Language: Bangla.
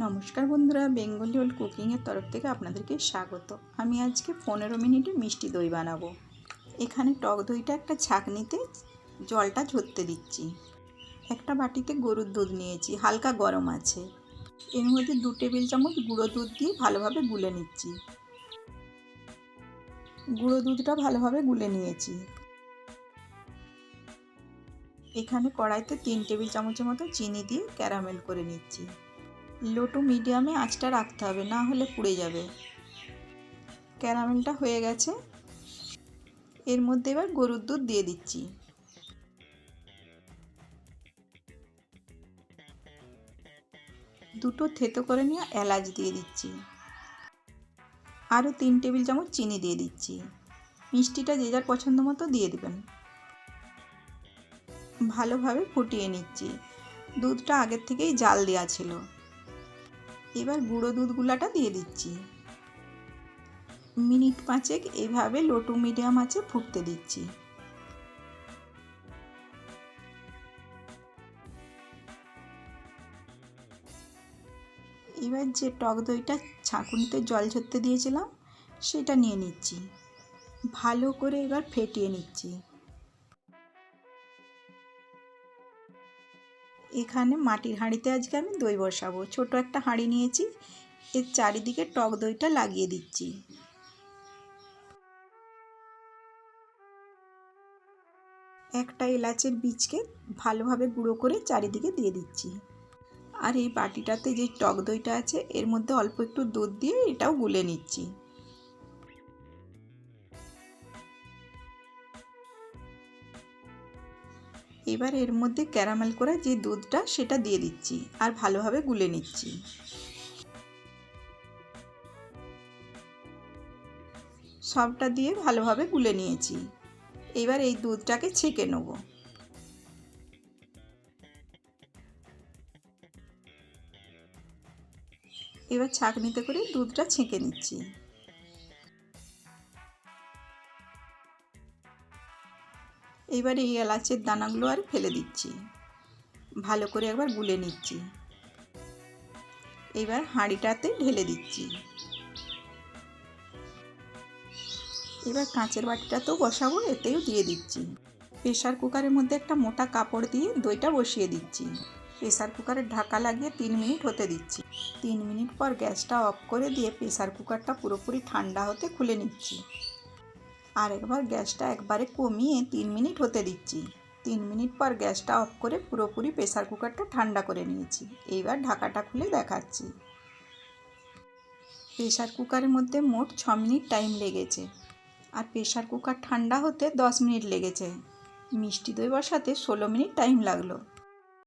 নমস্কার বন্ধুরা, বেঙ্গলি ওল্ড কুকিংয়ের তরফ থেকে আপনাদেরকে স্বাগত। আমি আজকে পনেরো মিনিটে মিষ্টি দই বানাবো। এখানে টক দইটা একটা ছাঁকনিতে জলটা ঝরতে দিচ্ছি। একটা বাটিতে গরুর দুধ নিয়েছি, হালকা গরম আছে। এর মধ্যে দু টেবিল চামচ গুঁড়ো দুধ দিয়ে ভালোভাবে গুলে নিচ্ছি। গুঁড়ো দুধটা ভালোভাবে গুলে নিয়েছি। এখানে কড়াইতে তিন টেবিল চামচের মতো চিনি দিয়ে ক্যারামেল করে নিচ্ছি। লো মিডিয়ামে আঁচটা রাখতে হবে, না হলে পুড়ে যাবে। ক্যারামেলটা হয়ে গেছে। এর মধ্যে এবার গরুর দুধ দিয়ে দিচ্ছি। দুটো থেতো করে নিয়ে এলাচ দিয়ে দিচ্ছি। আরও তিন টেবিল চামচ চিনি দিয়ে দিচ্ছি। মিষ্টিটা যে যার পছন্দ মতো দিয়ে দেবেন। ভালোভাবে ফুটিয়ে নিচ্ছি। দুধটা আগের থেকেই জাল দেওয়া ছিল। এবার গুঁড়ো দুধগুলাটা দিয়ে দিচ্ছি। মিনিট পাঁচেক এভাবে লো টু মিডিয়াম আছে ফুটতে দিচ্ছি। এবার যে টক দইটা ছাঁকুনিতে জল ঝরতে দিয়েছিলাম, সেটা নিয়ে নিচ্ছি। ভালো করে এবার ফেটিয়ে নিচ্ছি। এখানে মাটির হাঁড়িতে আজকে আমি দই বসাবো। ছোট একটা হাঁড়ি নিয়েছি, এর চারিদিকে টক দইটা লাগিয়ে দিচ্ছি। একটা এলাচের বীজকে ভালোভাবে গুঁড়ো করে চারিদিকে দিয়ে দিচ্ছি। আর এই বাটিটাতে যে টক দইটা আছে, এর মধ্যে অল্প একটু দুধ দিয়ে এটাও গুলে নিচ্ছি। এবার এর মধ্যে ক্যারামেল করা যে দুধটা সেটা দিয়ে দিচ্ছি আর ভালোভাবে গুলে নিচ্ছি। সবটা দিয়ে ভালোভাবে গুলে নিয়েছি। এবার এই দুধটাকে ছেঁকে নেব। এবার ছাঁকনিতে করে দুধটা ছেঁকে নিচ্ছি। এবার এই এলাচের দানাগুলো আর ফেলে দিচ্ছি। ভালো করে একবার গুলে নিচ্ছি। এবার হাঁড়িটাতে ঢেলে দিচ্ছি। এবার কাঁচের বাটিটাতেও বসাবো, এতেও দিয়ে দিচ্ছি। প্রেশার কুকারের মধ্যে একটা মোটা কাপড় দিয়ে দইটা বসিয়ে দিচ্ছি। প্রেশার কুকারের ঢাকা লাগিয়ে তিন মিনিট হতে দিচ্ছি। তিন মিনিট পর গ্যাসটা অফ করে দিয়ে প্রেশার কুকারটা পুরোপুরি ঠান্ডা হতে খুলে নিচ্ছি। আর একবার গ্যাসটা একবারে কমিয়ে তিন মিনিট হতে দিচ্ছি। তিন মিনিট পর গ্যাসটা অফ করে পুরোপুরি প্রেসার কুকারটা ঠান্ডা করে নিয়েছি। এইবার ঢাকাটা খুলে দেখাচ্ছি। প্রেশার কুকারের মধ্যে মোট ছ মিনিট টাইম লেগেছে। আর প্রেশার কুকার ঠান্ডা হতে দশ মিনিট লেগেছে। মিষ্টি দই বসাতে ষোলো মিনিট টাইম লাগল।